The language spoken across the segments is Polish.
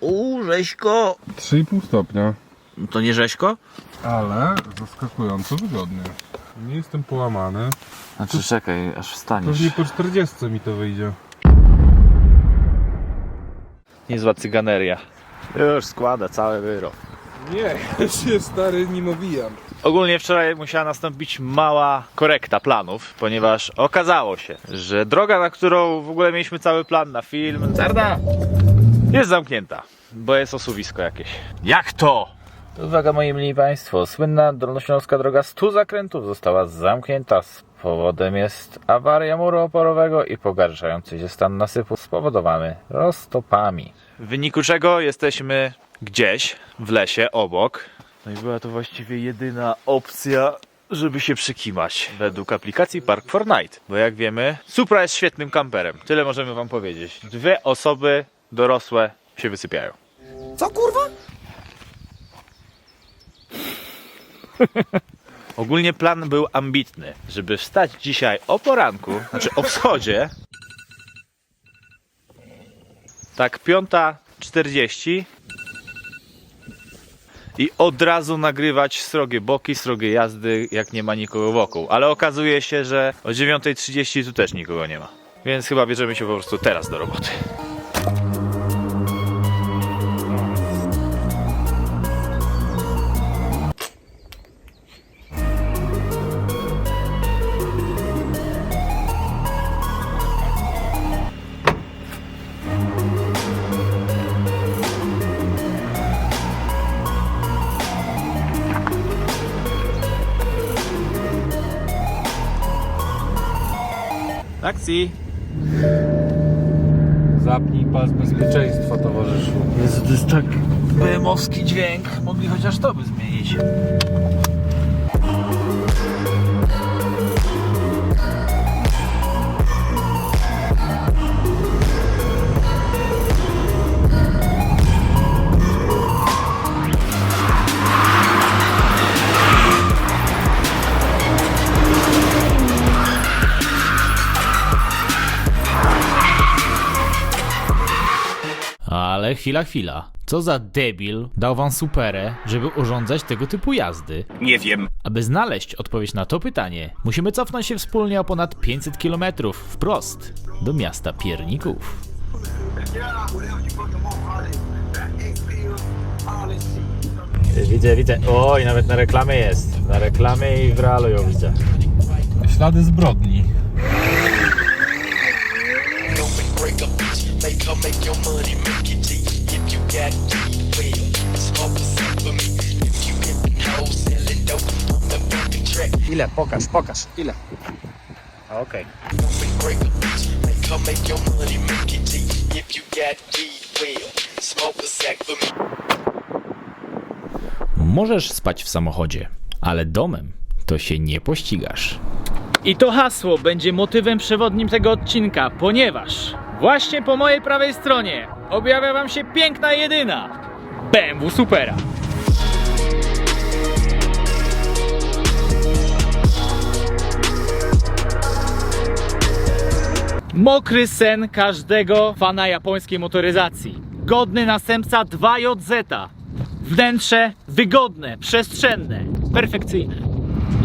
U, rzeźko. 3,5 stopnia. To nie rzeźko? Ale zaskakująco wygodnie. Nie jestem połamany. Znaczy czekaj, aż wstaniesz. Pewnie po 40 mi to wyjdzie. Niezła cyganeria. Już składa cały wyrok. Nie, ja się stary nim owijam. Ogólnie wczoraj musiała nastąpić mała korekta planów, ponieważ okazało się, że droga, na którą w ogóle mieliśmy cały plan na film, Zarda, jest zamknięta, bo jest osuwisko jakieś. Jak to? Uwaga moi mili państwo, słynna dolnośląska droga 100 zakrętów została zamknięta. Z powodem jest awaria muru oporowego i pogarszający się stan nasypu spowodowany roztopami. W wyniku czego jesteśmy gdzieś w lesie obok. No i była to właściwie jedyna opcja, żeby się przykimać według aplikacji Park Fortnite. Bo jak wiemy, Supra jest świetnym kamperem. Tyle możemy wam powiedzieć. Dwie osoby dorosłe się wysypiają. Co kurwa? Ogólnie plan był ambitny, żeby wstać dzisiaj o poranku, znaczy o wschodzie. Tak, 5.40 i od razu nagrywać srogie boki, srogie jazdy, jak nie ma nikogo wokół. Ale okazuje się, że o 9.30 tu też nikogo nie ma. Więc chyba bierzemy się po prostu teraz do roboty. Taksi! Zapnij pas bezpieczeństwa, towarzyszu. Jezu, to jest tak BM-owski dźwięk. Mogli chociaż to by zmienić. Ale chwila, chwila. Co za debil dał wam superę, żeby urządzać tego typu jazdy? Nie wiem. Aby znaleźć odpowiedź na to pytanie, musimy cofnąć się wspólnie o ponad 500 km wprost do miasta Pierników. Widzę, widzę. Oj, nawet na reklamie jest. Na reklamie i w realu ją widzę. Ślady zbrodni. make your money, make it G. If you got G, well, smoke a sack for me. If you get hoes selling dope on the fucking track, Ile? Pokaż, pokaż. Ile? Okej. break a bitch, make her make your money, make it G. If you got G, well, smoke a sack for me. Możesz spać w samochodzie, ale domem to się nie pościgasz. I to hasło będzie motywem przewodnim tego odcinka, ponieważ właśnie po mojej prawej stronie objawia wam się piękna jedyna BMW Supera. Mokry sen każdego fana japońskiej motoryzacji. Godny następca 2JZ. Wnętrze wygodne, przestrzenne, perfekcyjne.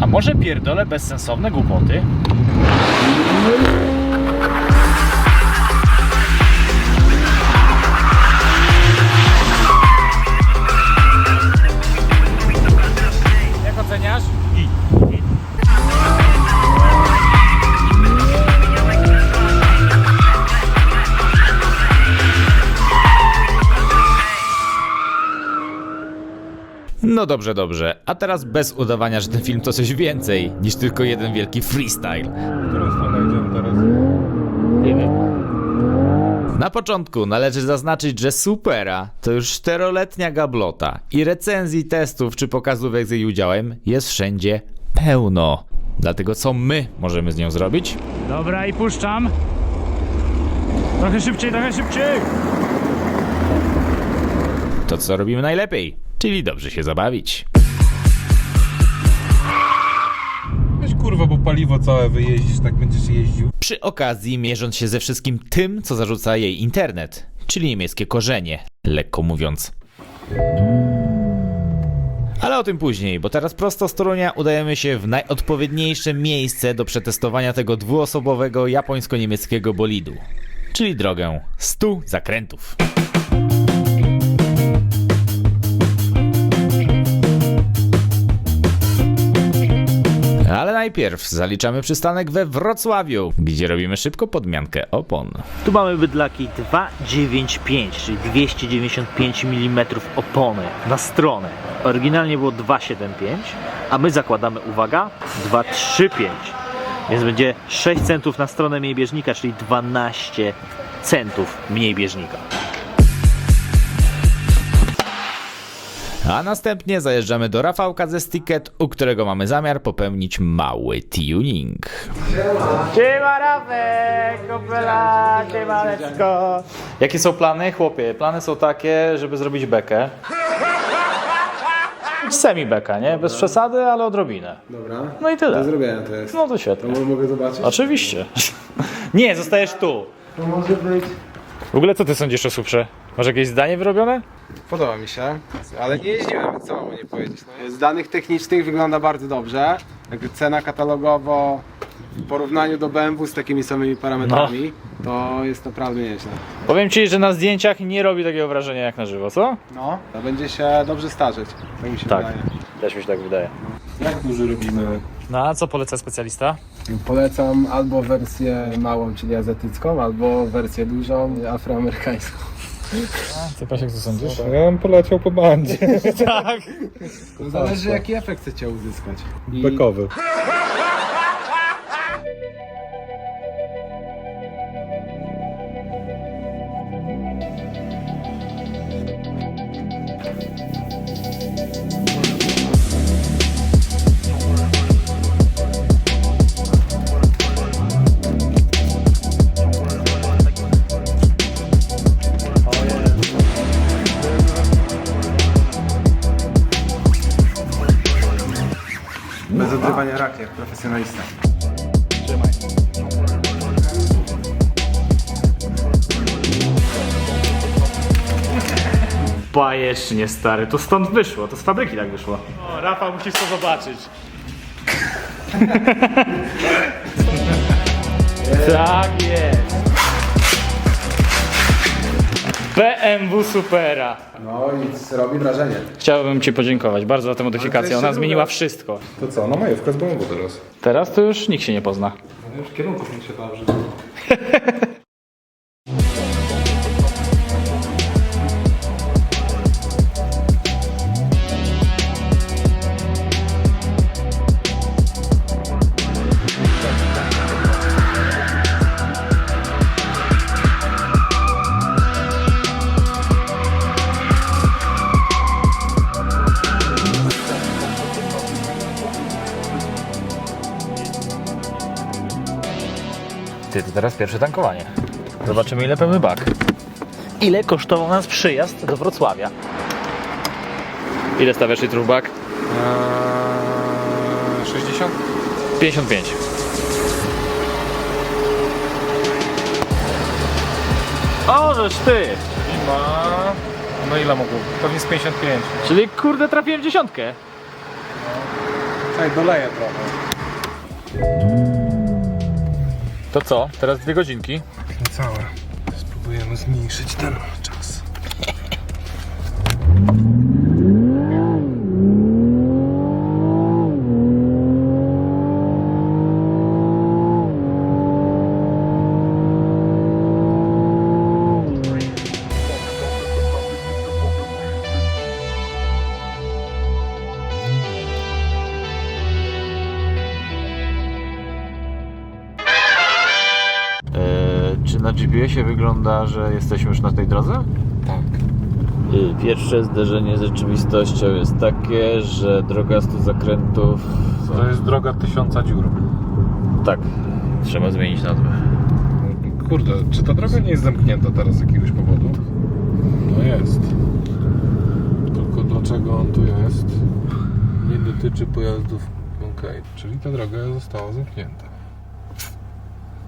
A może pierdolę bezsensowne głupoty? No dobrze, dobrze. A teraz bez udawania, że ten film to coś więcej niż tylko jeden wielki freestyle. Idziemy teraz? Nie wiem. Na początku należy zaznaczyć, że Supera to już czteroletnia gablota i recenzji testów czy pokazówek z jej udziałem jest wszędzie pełno. Dlatego co my możemy z nią zrobić? Dobra i puszczam. Trochę szybciej, trochę szybciej. To co robimy najlepiej, czyli dobrze się zabawić. Weź kurwa, bo paliwo całe wyjeździsz, tak będziesz jeździł. Przy okazji mierząc się ze wszystkim tym, co zarzuca jej internet, czyli niemieckie korzenie. lekko mówiąc. Ale o tym później, bo teraz prosto z Torunia udajemy się w najodpowiedniejsze miejsce do przetestowania tego dwuosobowego japońsko-niemieckiego bolidu, czyli drogę 100 zakrętów. Najpierw zaliczamy przystanek we Wrocławiu, gdzie robimy szybko podmiankę opon. Tu mamy bydlaki 295, czyli 295 mm opony na stronę. Oryginalnie było 275, a my zakładamy, uwaga, 235. Więc będzie 6 centów na stronę mniej bieżnika, czyli 12 centów mniej bieżnika. A następnie zajeżdżamy do Rafałka ze Sticket, u którego mamy zamiar popełnić mały tuning. Siema Rafek, kopela, siemaneczko. Jakie są plany, chłopie? Plany są takie, żeby zrobić bekę. Semi beka, nie? Bez przesady, ale odrobinę. Dobra. No i tyle. Do zrobienia to jest. No to świetnie. To mogę zobaczyć? Oczywiście. Nie, zostajesz tu. To może być. W ogóle co ty sądzisz o Suprze? Może jakieś zdanie wyrobione? Podoba mi się, ale nie jeździłem, więc co mam o nie powiedzieć. No, z danych technicznych wygląda bardzo dobrze. Jakby cena katalogowo w porównaniu do BMW z takimi samymi parametrami, to jest naprawdę nieźle. Powiem ci, że na zdjęciach nie robi takiego wrażenia jak na żywo, co? No, to będzie się dobrze starzeć, tak mi się Tak. wydaje. Też mi się tak wydaje. Jak duży robimy? No a co poleca specjalista? Polecam albo wersję małą, czyli azjatycką, albo wersję dużą, afroamerykańską. Co Pasiek, co sądzisz? Ja bym poleciał po bandzie. tak. To zależy jaki efekt chcecie uzyskać. I Bekowy. Profesjonalista. Bajecznie stary, to stąd wyszło, to z fabryki tak wyszło. O, Rafał musisz to zobaczyć. tak jest. BMW Supera. No i robi wrażenie. Chciałbym Ci podziękować bardzo za tę modyfikację, ona zmieniła wszystko. To co, no majówka z BMW teraz. Teraz to już nikt się nie pozna. Już kierunków nie się dobrze. Ty, teraz pierwsze tankowanie. Zobaczymy ile pełny bak. Ile kosztował nas przyjazd do Wrocławia? Ile stawiasz litrów bak? Eee, 60? 55. O, żeż ty! Ma... No ile mógł? Pewnie z 55. Czyli kurde trafiłem w dziesiątkę. Czekaj, doleję trochę. To co? Teraz dwie godzinki. Całe. Spróbujemy zmniejszyć ten czas. Że jesteśmy już na tej drodze? Tak. Pierwsze zderzenie z rzeczywistością jest takie, że droga 100 zakrętów. To jest droga tysiąca dziur. Tak, trzeba zmienić nazwę. Kurde, czy ta droga nie jest zamknięta teraz z jakiegoś powodu? No jest. Tylko dlaczego on tu jest? Nie dotyczy pojazdów. Okej, czyli ta droga została zamknięta.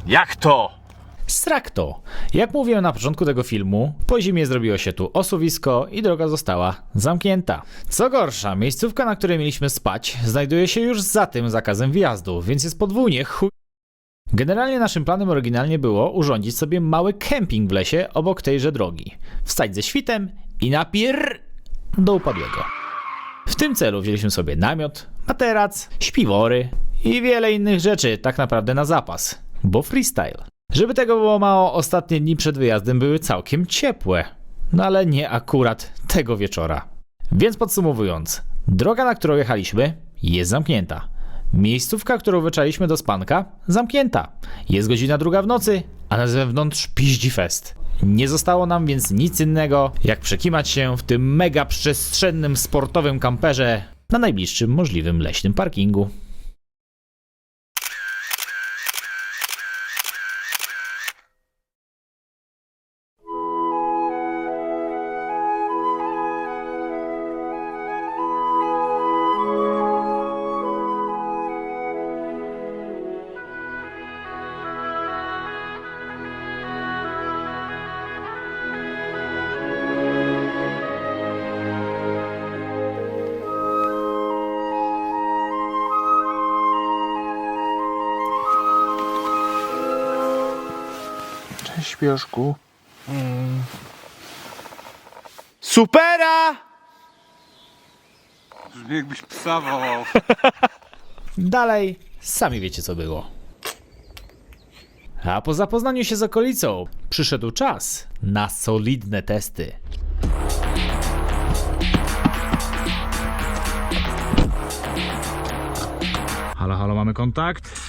Jak to? Srak to. Jak mówiłem na początku tego filmu, po zimie zrobiło się tu osuwisko i droga została zamknięta. Co gorsza, miejscówka, na której mieliśmy spać, znajduje się już za tym zakazem wjazdu, więc jest podwójnie chuj. Generalnie naszym planem oryginalnie było urządzić sobie mały kemping w lesie obok tejże drogi. Wstać ze świtem i napier do upadłego. W tym celu wzięliśmy sobie namiot, materac, śpiwory i wiele innych rzeczy, tak naprawdę na zapas, bo freestyle. Żeby tego było mało, ostatnie dni przed wyjazdem były całkiem ciepłe, no ale nie akurat tego wieczora. Więc podsumowując, droga, na którą jechaliśmy, jest zamknięta. Miejscówka, którą wyczaliśmy do spanka, zamknięta. Jest godzina druga w nocy, a na zewnątrz piździ fest. Nie zostało nam więc nic innego, jak przekimać się w tym mega przestrzennym sportowym kamperze na najbliższym możliwym leśnym parkingu. Śpieszku. Supera! Brzmi jakbyś psa wołał. Dalej, sami wiecie co było. A po zapoznaniu się z okolicą, przyszedł czas na solidne testy. Halo, halo, mamy kontakt?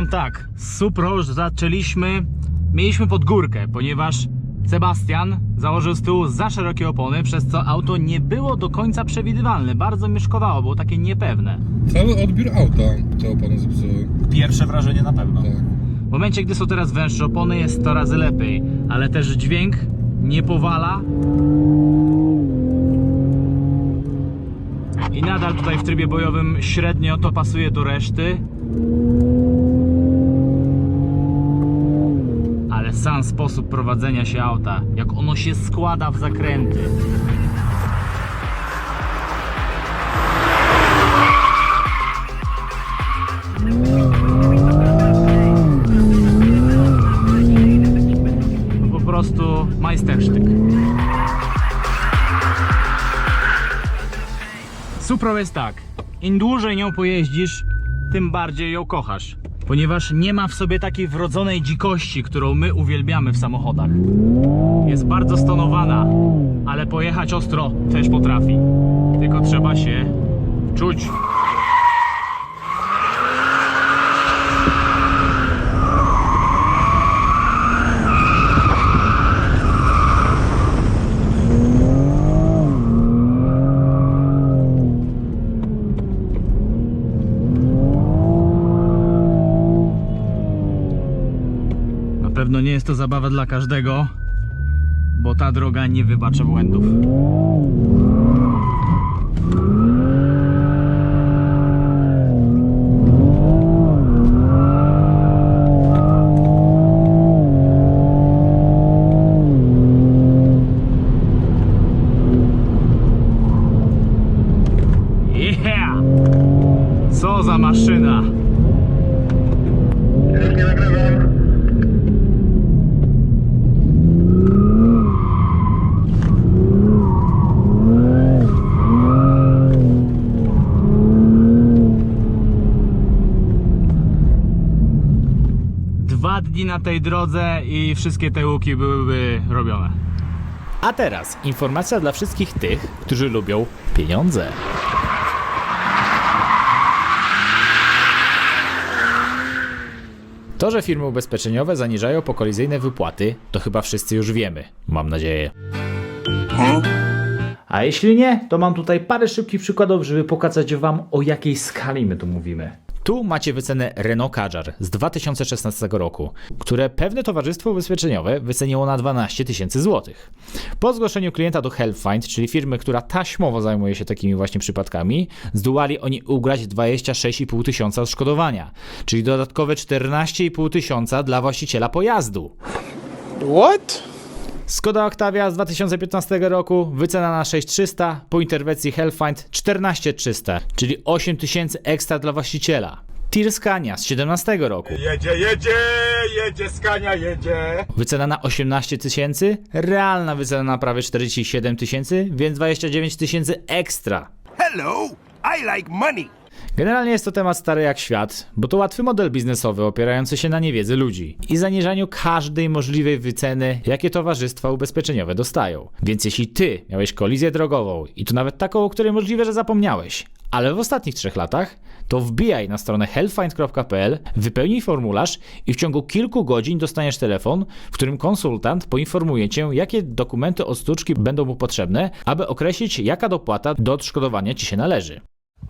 Wam tak, z Supro już zaczęliśmy, mieliśmy pod górkę, ponieważ Sebastian założył z tyłu za szerokie opony, przez co auto nie było do końca przewidywalne, bardzo mieszkowało, było takie niepewne. Cały odbiór auta te opony zepsuły. Pierwsze wrażenie na pewno. Tak. W momencie, gdy są teraz węższe opony, jest 100 razy lepiej, ale też dźwięk nie powala. I nadal tutaj w trybie bojowym średnio to pasuje do reszty. Sam sposób prowadzenia się auta, jak ono się składa w zakręty. To po prostu. Supro jest tak. Im dłużej nią pojeździsz, tym bardziej ją kochasz. Ponieważ nie ma w sobie takiej wrodzonej dzikości, którą my uwielbiamy w samochodach. Jest bardzo stonowana, ale pojechać ostro też potrafi. Tylko trzeba się czuć. To zabawa dla każdego, bo ta droga nie wybacza błędów. Dwa dni na tej drodze i wszystkie te łuki byłyby robione. A teraz informacja dla wszystkich tych, którzy lubią pieniądze. To, że firmy ubezpieczeniowe zaniżają pokolizyjne wypłaty, to chyba wszyscy już wiemy. Mam nadzieję. A jeśli nie, to mam tutaj parę szybkich przykładów, żeby pokazać Wam o jakiej skali my tu mówimy. Tu macie wycenę Renault Kadjar z 2016 roku, które pewne towarzystwo ubezpieczeniowe wyceniło na 12 tysięcy złotych. Po zgłoszeniu klienta do Helpfind, czyli firmy, która taśmowo zajmuje się takimi właśnie przypadkami, zdołali oni ugrać 26,5 tysiąca odszkodowania, czyli dodatkowe 14,5 tysiąca dla właściciela pojazdu. What? Skoda Octavia z 2015 roku, wycena na 6300, po interwencji Hellfind 14300, czyli 8000 ekstra dla właściciela. Tir Scania z 17 roku. Jedzie, jedzie, jedzie, skania, jedzie. Wycena na 18 tysięcy, realna wycena na prawie 47 tysięcy, więc 29 tysięcy ekstra. Hello, I like money. Generalnie jest to temat stary jak świat, bo to łatwy model biznesowy opierający się na niewiedzy ludzi i zaniżaniu każdej możliwej wyceny, jakie towarzystwa ubezpieczeniowe dostają. Więc jeśli ty miałeś kolizję drogową i to nawet taką, o której możliwe, że zapomniałeś, ale w ostatnich trzech latach, to wbijaj na stronę hellfind.pl, wypełnij formularz i w ciągu kilku godzin dostaniesz telefon, w którym konsultant poinformuje cię, jakie dokumenty od sztuczki będą mu potrzebne, aby określić, jaka dopłata do odszkodowania ci się należy.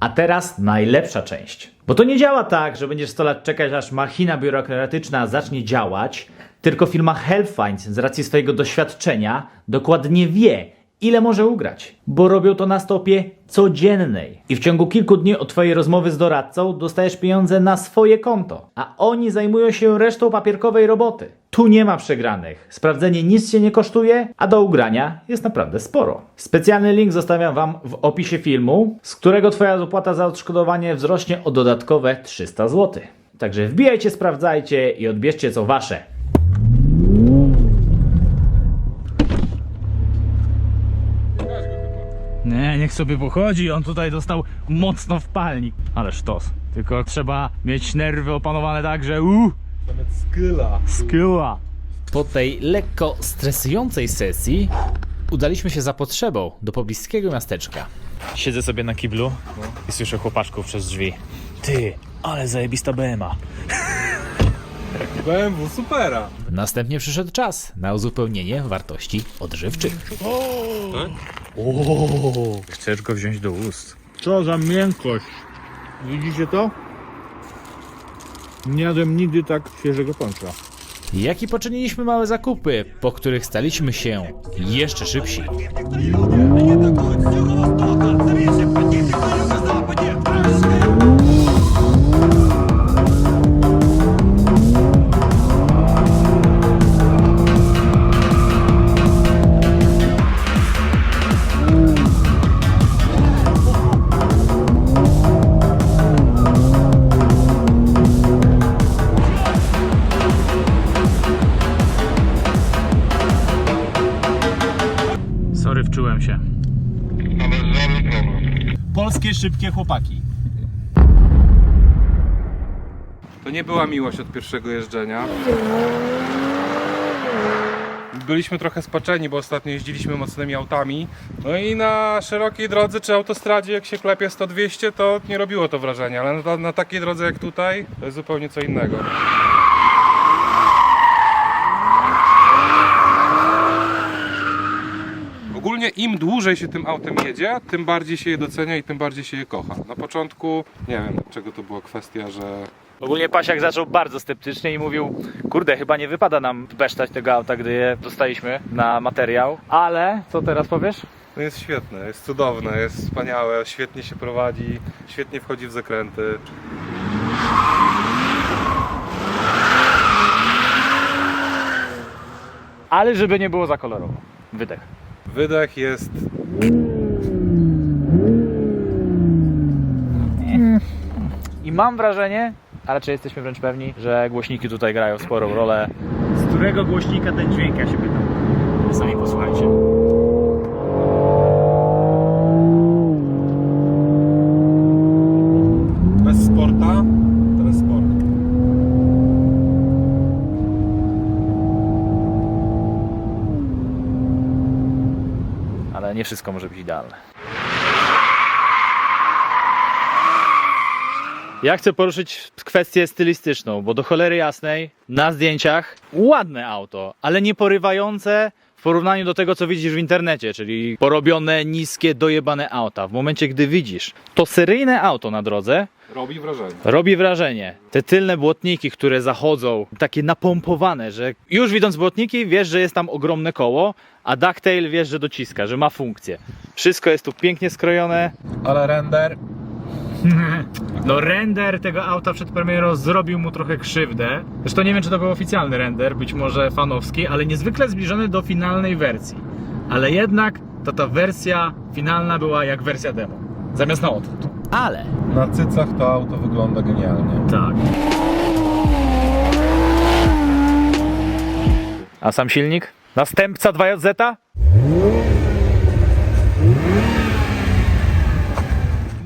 A teraz najlepsza część. Bo to nie działa tak, że będziesz 100 lat czekać, aż machina biurokratyczna zacznie działać, tylko firma Helpfind z racji swojego doświadczenia dokładnie wie, ile może ugrać, bo robią to na stopie codziennej. I w ciągu kilku dni od Twojej rozmowy z doradcą dostajesz pieniądze na swoje konto, a oni zajmują się resztą papierkowej roboty. Tu nie ma przegranych. Sprawdzenie nic się nie kosztuje, a do ugrania jest naprawdę sporo. Specjalny link zostawiam Wam w opisie filmu, z którego Twoja dopłata za odszkodowanie wzrośnie o dodatkowe 300 zł. Także wbijajcie, sprawdzajcie i odbierzcie co Wasze. Nie, niech sobie pochodzi, on tutaj dostał mocno w palnik. Ale sztos. Tylko trzeba mieć nerwy opanowane tak, że uuu, Nawet skyla. skilla. Po tej lekko stresującej sesji udaliśmy się za potrzebą do pobliskiego miasteczka. Siedzę sobie na kiblu i słyszę chłopaczków przez drzwi. Ty, ale zajebista BMA. BMW supera. Następnie przyszedł czas na uzupełnienie wartości odżywczych. Chcesz go wziąć do ust. Co za miękkość. Widzicie to? Nie jadłem nigdy tak świeżego pączka. Jak i poczyniliśmy małe zakupy, po których staliśmy się jeszcze szybsi. Szybkie chłopaki. To nie była miłość od pierwszego jeżdżenia. Byliśmy trochę spaczeni, bo ostatnio jeździliśmy mocnymi autami. No i na szerokiej drodze czy autostradzie, jak się klepie 100-200, to nie robiło to wrażenia, ale na, na takiej drodze jak tutaj, to jest zupełnie co innego. Ogólnie im dłużej się tym autem jedzie, tym bardziej się je docenia i tym bardziej się je kocha. Na początku, nie wiem, czego to była kwestia, że Ogólnie Pasiak zaczął bardzo sceptycznie i mówił, kurde, chyba nie wypada nam besztać tego auta, gdy je dostaliśmy na materiał. Ale, co teraz powiesz? No jest świetne, jest cudowne, jest wspaniałe, świetnie się prowadzi, świetnie wchodzi w zakręty. Ale żeby nie było za kolorowo. Wydech. Wydech jest I mam wrażenie, a raczej jesteśmy wręcz pewni, że głośniki tutaj grają sporą rolę. Z którego głośnika ten dźwięk, ja się pytam. Sami posłuchajcie. bez sporta, teraz sport. nie wszystko może być idealne. Ja chcę poruszyć kwestię stylistyczną, bo do cholery jasnej na zdjęciach ładne auto, ale nie porywające w porównaniu do tego, co widzisz w internecie, czyli porobione, niskie, dojebane auta. W momencie, gdy widzisz to seryjne auto na drodze, Robi wrażenie. robi wrażenie. Te tylne błotniki, które zachodzą, takie napompowane, że już widząc błotniki, wiesz, że jest tam ogromne koło, a ducktail wiesz, że dociska, że ma funkcję. Wszystko jest tu pięknie skrojone. Ale render No render tego auta przed premierą zrobił mu trochę krzywdę. Zresztą nie wiem, czy to był oficjalny render, być może fanowski, ale niezwykle zbliżony do finalnej wersji. Ale jednak to ta wersja finalna była jak wersja demo. Zamiast na odwrót. Ale na cycach to auto wygląda genialnie. Tak. A sam silnik? Następca 2JZ?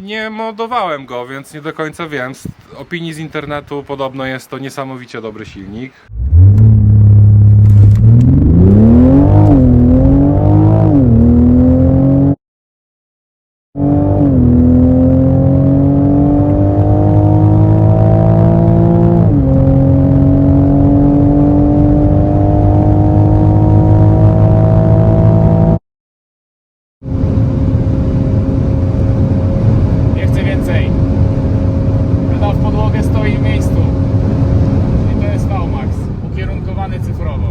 Nie modowałem go, więc nie do końca wiem. Z opinii z internetu podobno jest to niesamowicie dobry silnik. Nie chcę więcej. Pedał w podłogę stoi w miejscu. I to jest VMAX. Ukierunkowany cyfrowo.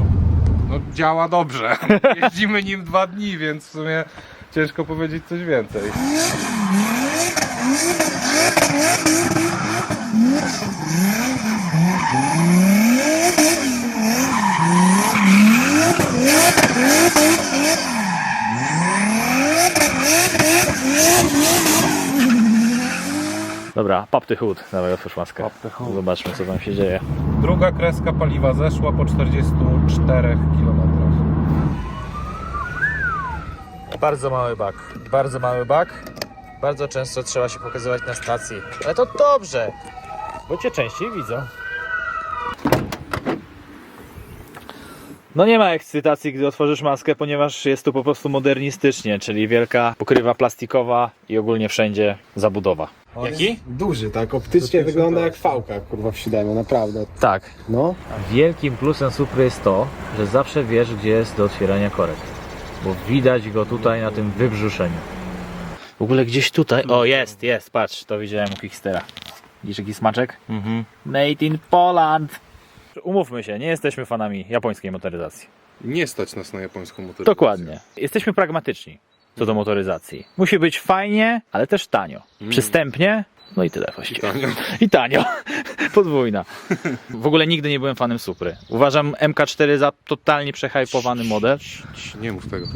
No działa dobrze. Jeździmy nim dwa dni, więc w sumie ciężko powiedzieć coś więcej. Dobra, pop the hood. Dawaj, otwórz maskę. Zobaczmy, co tam się dzieje. Druga kreska paliwa zeszła po 44 km. Bardzo mały bak. Bardzo mały bak. Bardzo często trzeba się pokazywać na stacji. Ale to dobrze, bo cię częściej widzą. No nie ma ekscytacji, gdy otworzysz maskę, ponieważ jest tu po prostu modernistycznie, czyli wielka pokrywa plastikowa i ogólnie wszędzie zabudowa. On Jaki? jest Duży, tak? Optycznie wygląda jak fałka, kurwa, w siódemie, naprawdę. Tak. No. Wielkim plusem Supry jest to, że zawsze wiesz, gdzie jest do otwierania korek. Bo widać go tutaj na tym wybrzuszeniu. W ogóle gdzieś tutaj. O, jest, jest, patrz, to widziałem u Kickstera. Widzisz jaki smaczek? Mhm. Made in Poland. Umówmy się, nie jesteśmy fanami japońskiej motoryzacji. Nie stać nas na japońską motoryzację. Dokładnie. Jesteśmy pragmatyczni co do motoryzacji. Musi być fajnie, ale też tanio. Przystępnie, no i tyle właściwie. Tanio. I tanio. Podwójna. W ogóle nigdy nie byłem fanem Supry. Uważam MK4 za totalnie przehypowany model. Nie mów tego.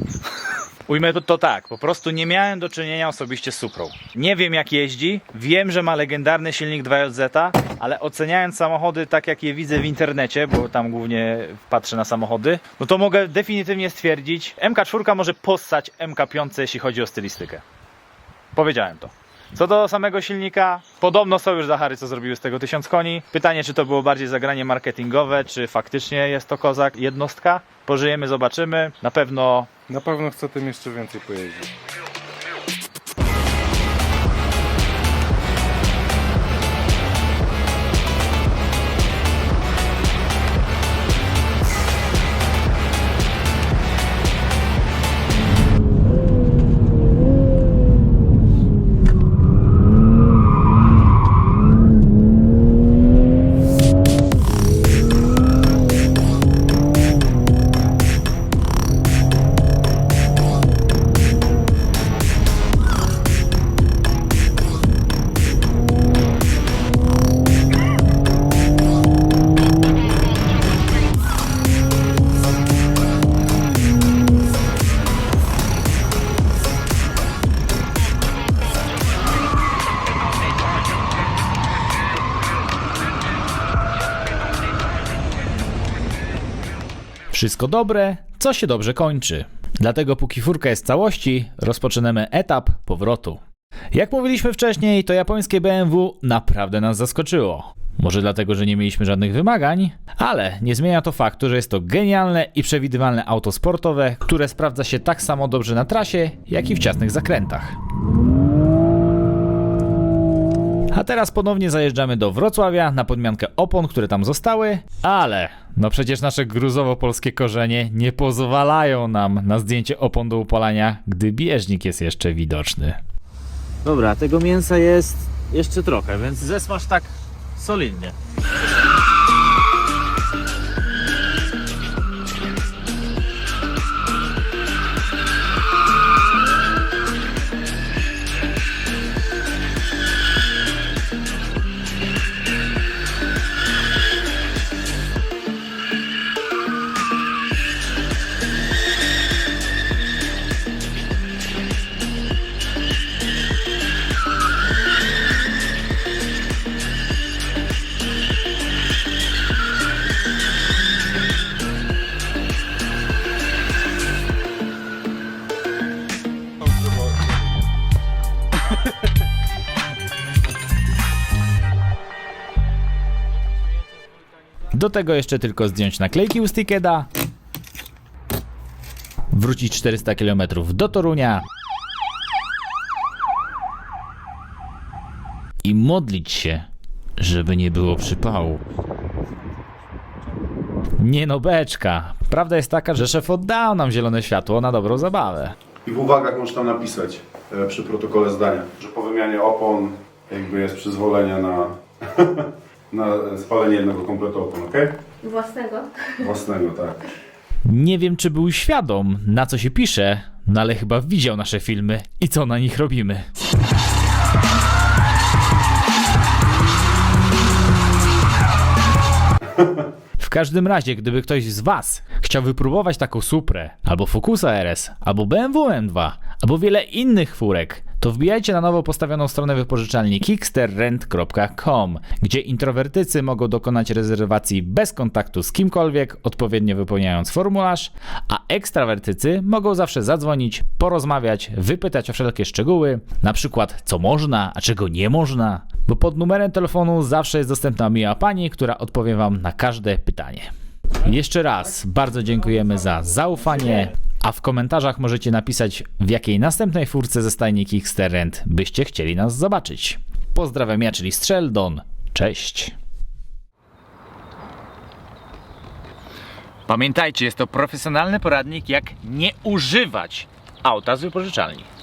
Ujmę to, to tak, po prostu nie miałem do czynienia osobiście z Suprą. Nie wiem jak jeździ, wiem, że ma legendarny silnik 2JZ, ale oceniając samochody tak jak je widzę w internecie, bo tam głównie patrzę na samochody, no to mogę definitywnie stwierdzić, MK4 może possać MK5, jeśli chodzi o stylistykę. Powiedziałem to. Co do samego silnika, podobno są już Zachary, co zrobiły z tego 1000 koni. Pytanie, czy to było bardziej zagranie marketingowe, czy faktycznie jest to kozak, jednostka. Pożyjemy, zobaczymy. Na pewno Na pewno chcę tym jeszcze więcej pojeździć. Wszystko dobre, co się dobrze kończy. Dlatego póki furka jest w całości, rozpoczynamy etap powrotu. Jak mówiliśmy wcześniej, to japońskie BMW naprawdę nas zaskoczyło. Może dlatego, że nie mieliśmy żadnych wymagań, ale nie zmienia to faktu, że jest to genialne i przewidywalne auto sportowe, które sprawdza się tak samo dobrze na trasie, jak i w ciasnych zakrętach. A teraz ponownie zajeżdżamy do Wrocławia na podmiankę opon, które tam zostały, ale no przecież nasze gruzowo-polskie korzenie nie pozwalają nam na zdjęcie opon do upalania, gdy bieżnik jest jeszcze widoczny. Dobra, tego mięsa jest jeszcze trochę, więc zesmaż tak solidnie. Do tego jeszcze tylko zdjąć naklejki u Stickeda, wrócić 400 km do Torunia i modlić się, żeby nie było przypału. Nie no, beczka. Prawda jest taka, że szef oddał nam zielone światło na dobrą zabawę. I w uwagach możesz tam napisać e, przy protokole zdania, że po wymianie opon jakby jest przyzwolenie na, na spalenie jednego kompletu opon, ok? Własnego. Własnego, tak. Nie wiem, czy był świadom, na co się pisze, no ale chyba widział nasze filmy i co na nich robimy. W każdym razie, gdyby ktoś z Was chciał wypróbować taką Suprę, albo Focusa RS, albo BMW M2, albo wiele innych furek, to wbijajcie na nowo postawioną stronę wypożyczalni kicksterrent.com, gdzie introwertycy mogą dokonać rezerwacji bez kontaktu z kimkolwiek, odpowiednio wypełniając formularz, a ekstrawertycy mogą zawsze zadzwonić, porozmawiać, wypytać o wszelkie szczegóły, na przykład co można, a czego nie można, bo pod numerem telefonu zawsze jest dostępna miła pani, która odpowie Wam na każde pytanie. Jeszcze raz bardzo dziękujemy za zaufanie, a w komentarzach możecie napisać, w jakiej następnej furce ze stajni Kickster Rent byście chcieli nas zobaczyć. Pozdrawiam ja, czyli Strzeldon. Cześć. Pamiętajcie, jest to profesjonalny poradnik, jak nie używać auta z wypożyczalni.